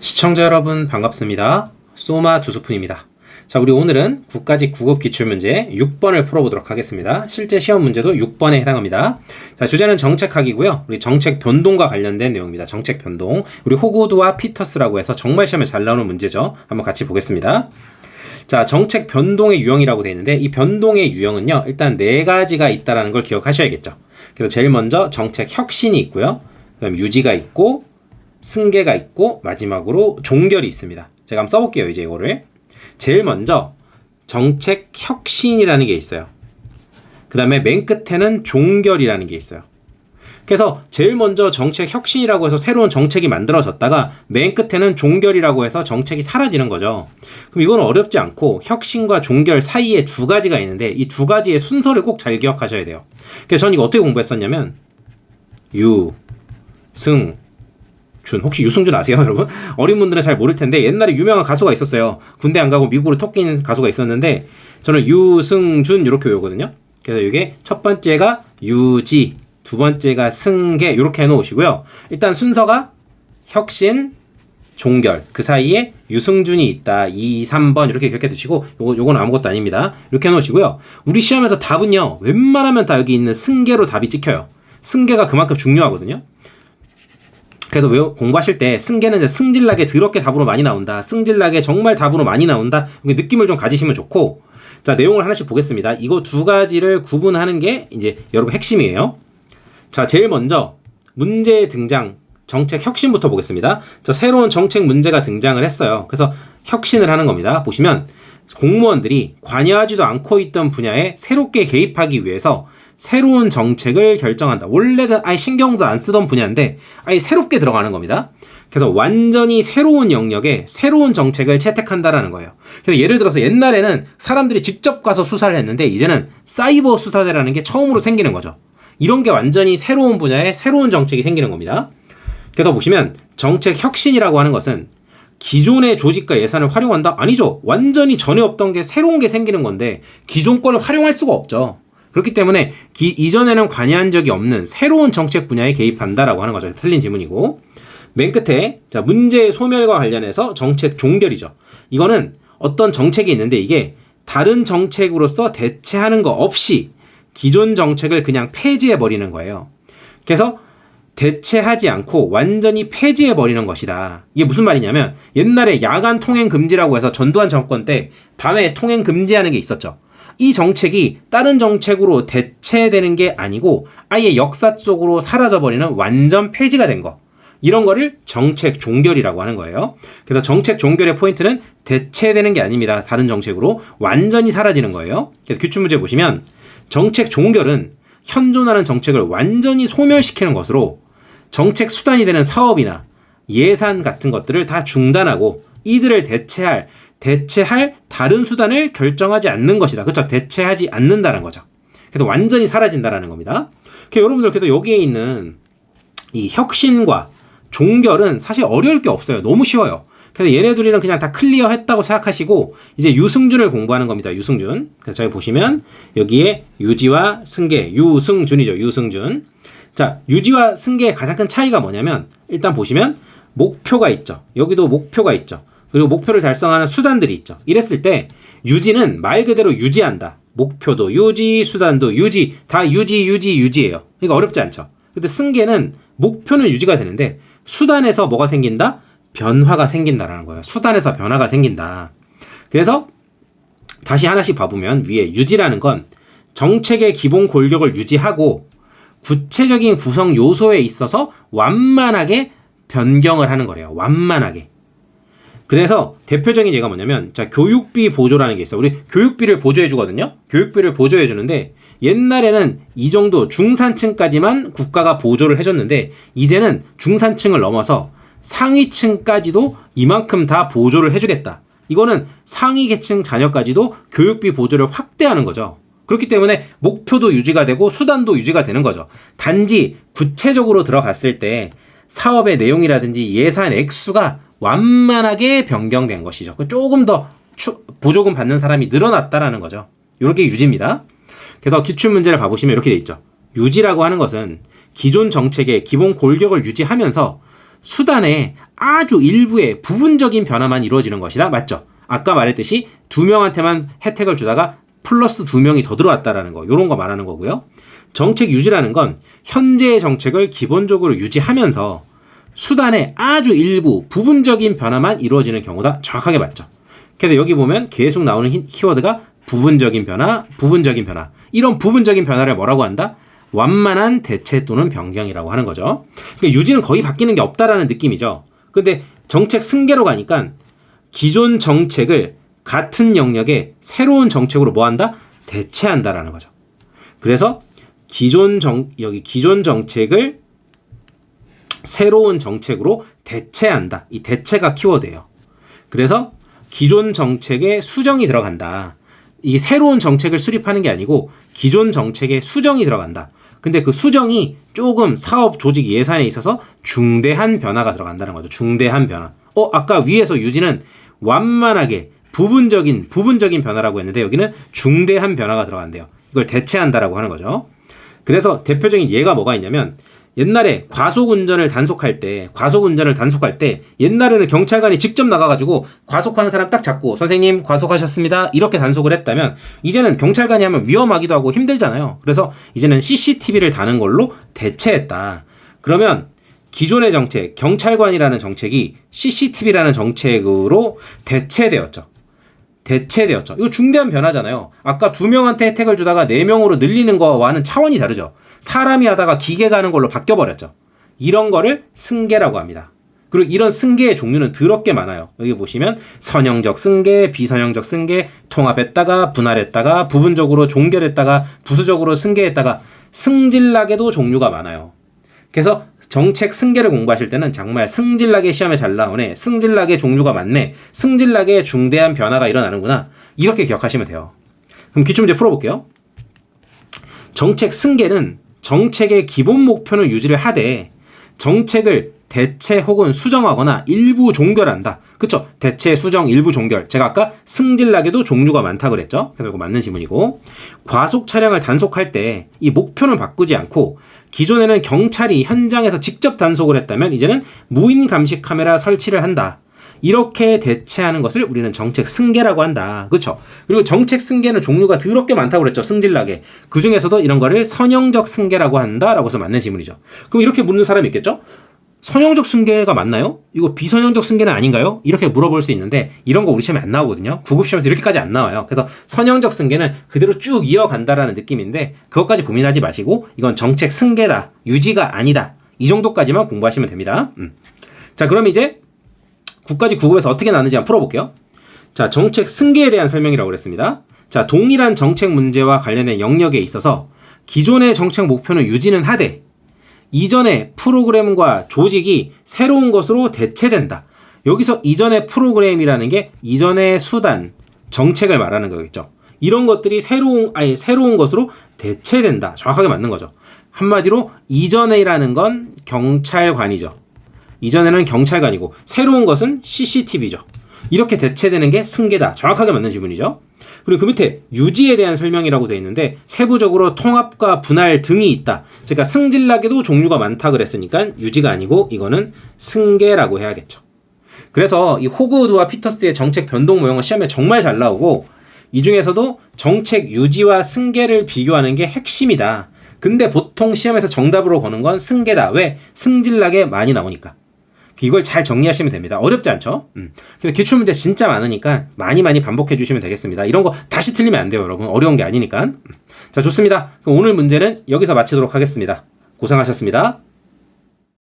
시청자 여러분 반갑습니다. 소마 두수푼입니다. 자, 우리 오늘은 국가직 국업 기출문제 6번을 풀어보도록 하겠습니다. 실제 시험 문제도 6번에 해당합니다. 자, 주제는 정책학이고요. 우리 정책 변동과 관련된 내용입니다. 정책 변동. 우리 호고드와 피터스라고 해서 정말 시험에 잘 나오는 문제죠. 한번 같이 보겠습니다. 자, 정책 변동의 유형이라고 되어 있는데 이 변동의 유형은요. 일단 네 가지가 있다라는 걸 기억하셔야겠죠. 그래서 제일 먼저 정책 혁신이 있고요. 그다음 유지가 있고 승계가 있고 마지막으로 종결이 있습니다. 제가 한번 써볼게요. 이제 이거를 제일 먼저 정책 혁신이라는 게 있어요. 그 다음에 맨 끝에는 종결이라는 게 있어요. 그래서 제일 먼저 정책 혁신이라고 해서 새로운 정책이 만들어졌다가 맨 끝에는 종결이라고 해서 정책이 사라지는 거죠. 그럼 이건 어렵지 않고 혁신과 종결 사이에 두 가지가 있는데 이 두 가지의 순서를 꼭 잘 기억하셔야 돼요. 그래서 저는 이거 어떻게 공부했었냐면 유, 승, 준 혹시 유승준 아세요, 여러분? 어린 분들은 잘 모를 텐데 옛날에 유명한 가수가 있었어요. 군대 안 가고 미국으로 토끼는 가수가 있었는데 저는 유승준 이렇게 외우거든요. 그래서 이게 첫 번째가 유지, 두 번째가 승계 이렇게 해놓으시고요. 일단 순서가 혁신, 종결 그 사이에 유승준이 있다 2, 3번 이렇게 기억해 두시고 요거 요건 아무것도 아닙니다 이렇게 해 놓으시고요 우리 시험에서 답은요 웬만하면 다 여기 있는 승계로 답이 찍혀요 승계가 그만큼 중요하거든요 그래서 외 공부하실 때 승계는 승질나게 더럽게 답으로 많이 나온다. 승질나게 정말 답으로 많이 나온다. 느낌을 좀 가지시면 좋고 자 내용을 하나씩 보겠습니다. 이거 두 가지를 구분하는 게 이제 여러분 핵심이에요. 자 제일 먼저 문제 등장 정책 혁신부터 보겠습니다. 자 새로운 정책 문제가 등장을 했어요. 그래서 혁신을 하는 겁니다. 보시면 공무원들이 관여하지도 않고 있던 분야에 새롭게 개입하기 위해서 새로운 정책을 결정한다. 원래는 아예 신경도 안 쓰던 분야인데 아예 새롭게 들어가는 겁니다. 그래서 완전히 새로운 영역에 새로운 정책을 채택한다라는 거예요. 그래서 예를 들어서 옛날에는 사람들이 직접 가서 수사를 했는데 이제는 사이버 수사대라는 게 처음으로 생기는 거죠. 이런 게 완전히 새로운 분야에 새로운 정책이 생기는 겁니다. 그래서 보시면 정책 혁신이라고 하는 것은 기존의 조직과 예산을 활용한다? 아니죠. 완전히 전에 없던 게 새로운 게 생기는 건데 기존 거를 활용할 수가 없죠. 그렇기 때문에 기, 이전에는 관여한 적이 없는 새로운 정책 분야에 개입한다라고 하는 거죠. 틀린 질문이고. 맨 끝에 자, 문제 소멸과 관련해서 정책 종결이죠. 이거는 어떤 정책이 있는데 이게 다른 정책으로서 대체하는 거 없이 기존 정책을 그냥 폐지해 버리는 거예요. 그래서 대체하지 않고 완전히 폐지해 버리는 것이다. 이게 무슨 말이냐면 옛날에 야간 통행 금지라고 해서 전두환 정권 때 밤에 통행 금지하는 게 있었죠. 이 정책이 다른 정책으로 대체되는 게 아니고 아예 역사 속으로 사라져버리는 완전 폐지가 된 거. 이런 거를 정책 종결이라고 하는 거예요. 그래서 정책 종결의 포인트는 대체되는 게 아닙니다. 다른 정책으로 완전히 사라지는 거예요. 그래서 규칙 문제 보시면 정책 종결은 현존하는 정책을 완전히 소멸시키는 것으로 정책 수단이 되는 사업이나 예산 같은 것들을 다 중단하고 이들을 대체할 대체할 다른 수단을 결정하지 않는 것이다. 그렇죠? 대체하지 않는다는 거죠. 그래서 완전히 사라진다라는 겁니다. 그 여러분들 그래도 여기에 있는 이 혁신과 종결은 사실 어려울 게 없어요. 너무 쉬워요. 그래서 얘네들이는 그냥 다 클리어 했다고 생각하시고 이제 유승준을 공부하는 겁니다. 유승준. 그래서 저희 보시면 여기에 유지와 승계, 유승준이죠. 유승준. 자, 유지와 승계의 가장 큰 차이가 뭐냐면 일단 보시면 목표가 있죠. 여기도 목표가 있죠. 그리고 목표를 달성하는 수단들이 있죠. 이랬을 때 유지는 말 그대로 유지한다. 목표도 유지, 수단도 유지, 다 유지, 유지, 유지예요. 그러니까 어렵지 않죠. 근데 승계는 목표는 유지가 되는데 수단에서 뭐가 생긴다? 변화가 생긴다라는 거예요. 수단에서 변화가 생긴다. 그래서 다시 하나씩 봐보면 위에 유지라는 건 정책의 기본 골격을 유지하고 구체적인 구성 요소에 있어서 완만하게 변경을 하는 거래요. 완만하게. 그래서 대표적인 예가 뭐냐면 자 교육비 보조라는 게 있어. 우리 교육비를 보조해 주거든요. 교육비를 보조해 주는데 옛날에는 이 정도 중산층까지만 국가가 보조를 해줬는데 이제는 중산층을 넘어서 상위층까지도 이만큼 다 보조를 해주겠다. 이거는 상위 계층 자녀까지도 교육비 보조를 확대하는 거죠. 그렇기 때문에 목표도 유지가 되고 수단도 유지가 되는 거죠. 단지 구체적으로 들어갔을 때 사업의 내용이라든지 예산 액수가 완만하게 변경된 것이죠. 그 조금 더 추, 보조금 받는 사람이 늘어났다라는 거죠. 이렇게 유지입니다. 그래서 기출 문제를 봐보시면 이렇게 돼 있죠. 유지라고 하는 것은 기존 정책의 기본 골격을 유지하면서 수단에 아주 일부의 부분적인 변화만 이루어지는 것이다. 맞죠? 아까 말했듯이 두 명한테만 혜택을 주다가 플러스 두 명이 더 들어왔다라는 거. 요런 거 말하는 거고요. 정책 유지라는 건 현재의 정책을 기본적으로 유지하면서 수단의 아주 일부 부분적인 변화만 이루어지는 경우다. 정확하게 맞죠. 그래서 여기 보면 계속 나오는 히- 키워드가 부분적인 변화, 부분적인 변화. 이런 부분적인 변화를 뭐라고 한다? 완만한 대체 또는 변경이라고 하는 거죠. 그러니까 유지는 거의 바뀌는 게 없다라는 느낌이죠. 근데 정책 승계로 가니까 기존 정책을 같은 영역에 새로운 정책으로 뭐 한다? 대체한다라는 거죠. 그래서 기존 정 여기 기존 정책을 새로운 정책으로 대체한다. 이 대체가 키워드예요. 그래서 기존 정책에 수정이 들어간다. 이 새로운 정책을 수립하는 게 아니고 기존 정책에 수정이 들어간다. 근데 그 수정이 조금 사업 조직 예산에 있어서 중대한 변화가 들어간다는 거죠. 중대한 변화. 어, 아까 위에서 유지는 완만하게 부분적인 부분적인 변화라고 했는데 여기는 중대한 변화가 들어간대요. 이걸 대체한다라고 하는 거죠. 그래서 대표적인 예가 뭐가 있냐면 옛날에 과속 운전을 단속할 때 과속 운전을 단속할 때 옛날에는 경찰관이 직접 나가가지고 과속하는 사람 딱 잡고 선생님 과속하셨습니다. 이렇게 단속을 했다면 이제는 경찰관이 하면 위험하기도 하고 힘들잖아요. 그래서 이제는 CCTV를 다는 걸로 대체했다. 그러면 기존의 정책 경찰관이라는 정책이 CCTV라는 정책으로 대체되었죠 대체되었죠. 이거 중대한 변화잖아요. 아까 두 명한테 혜택을 주다가 네 명으로 늘리는 거와는 차원이 다르죠. 사람이 하다가 기계가 하는 걸로 바뀌어 버렸죠. 이런 거를 승계라고 합니다. 그리고 이런 승계의 종류는 더럽게 많아요. 여기 보시면 선형적 승계, 비선형적 승계, 통합했다가 분할했다가 부분적으로 종결했다가 부수적으로 승계했다가 승질나게도 종류가 많아요. 그래서 정책 승계를 공부하실 때는 정말 승질나게 시험에 잘 나오네. 승질나게 종류가 많네. 승질나게 중대한 변화가 일어나는구나. 이렇게 기억하시면 돼요. 그럼 기출 문제 풀어볼게요. 정책 승계는 정책의 기본 목표는 유지를 하되 정책을 대체 혹은 수정하거나 일부 종결한다. 그쵸? 대체, 수정, 일부 종결. 제가 아까 승질나게도 종류가 많다 그랬죠? 그래서 이거 맞는 지문이고. 과속 차량을 단속할 때 이 목표는 바꾸지 않고 기존에는 경찰이 현장에서 직접 단속을 했다면 이제는 무인 감시 카메라 설치를 한다. 이렇게 대체하는 것을 우리는 정책 승계라고 한다. 그렇죠? 그리고 정책 승계는 종류가 더럽게 많다고 그랬죠. 승질나게. 그 중에서도 이런 거를 선형적 승계라고 한다라고 해서 맞는 지문이죠. 그럼 이렇게 묻는 사람이 있겠죠? 선형적 승계가 맞나요? 이거 비선형적 승계는 아닌가요? 이렇게 물어볼 수 있는데 이런 거 우리 시험에 안 나오거든요. 구급 시험에서 이렇게까지 안 나와요. 그래서 선형적 승계는 그대로 쭉 이어간다라는 느낌인데 그것까지 고민하지 마시고 이건 정책 승계다. 유지가 아니다. 이 정도까지만 공부하시면 됩니다. 음. 자, 그럼 이제 9까지 9급에서 어떻게 나누는지 한번 풀어볼게요. 자, 정책 승계에 대한 설명이라고 그랬습니다. 자, 동일한 정책 문제와 관련된 영역에 있어서 기존의 정책 목표는 유지는 하되 이전의 프로그램과 조직이 새로운 것으로 대체된다. 여기서 이전의 프로그램이라는 게 이전의 수단, 정책을 말하는 거겠죠. 이런 것들이 새로운 아예 새로운 것으로 대체된다. 정확하게 맞는 거죠. 한마디로 이전에라는 건 경찰관이죠. 이전에는 경찰관이고 새로운 것은 CCTV죠. 이렇게 대체되는 게 승계다. 정확하게 맞는 지문이죠. 그리고 그 밑에 유지에 대한 설명이라고 되어 있는데 세부적으로 통합과 분할 등이 있다. 제가 승질나게도 종류가 많다 그랬으니까 유지가 아니고 이거는 승계라고 해야겠죠. 그래서 이 호그우드와 피터스의 정책 변동 모형은 시험에 정말 잘 나오고 이 중에서도 정책 유지와 승계를 비교하는 게 핵심이다. 근데 보통 시험에서 정답으로 거는 건 승계다. 왜? 승질나게 많이 나오니까. 이걸 잘 정리하시면 됩니다. 어렵지 않죠? 음. 기출 문제 진짜 많으니까 많이 많이 반복해 주시면 되겠습니다. 이런 거 다시 틀리면 안 돼요, 여러분. 어려운 게 아니니까. 음. 자, 좋습니다. 오늘 문제는 여기서 마치도록 하겠습니다. 고생하셨습니다.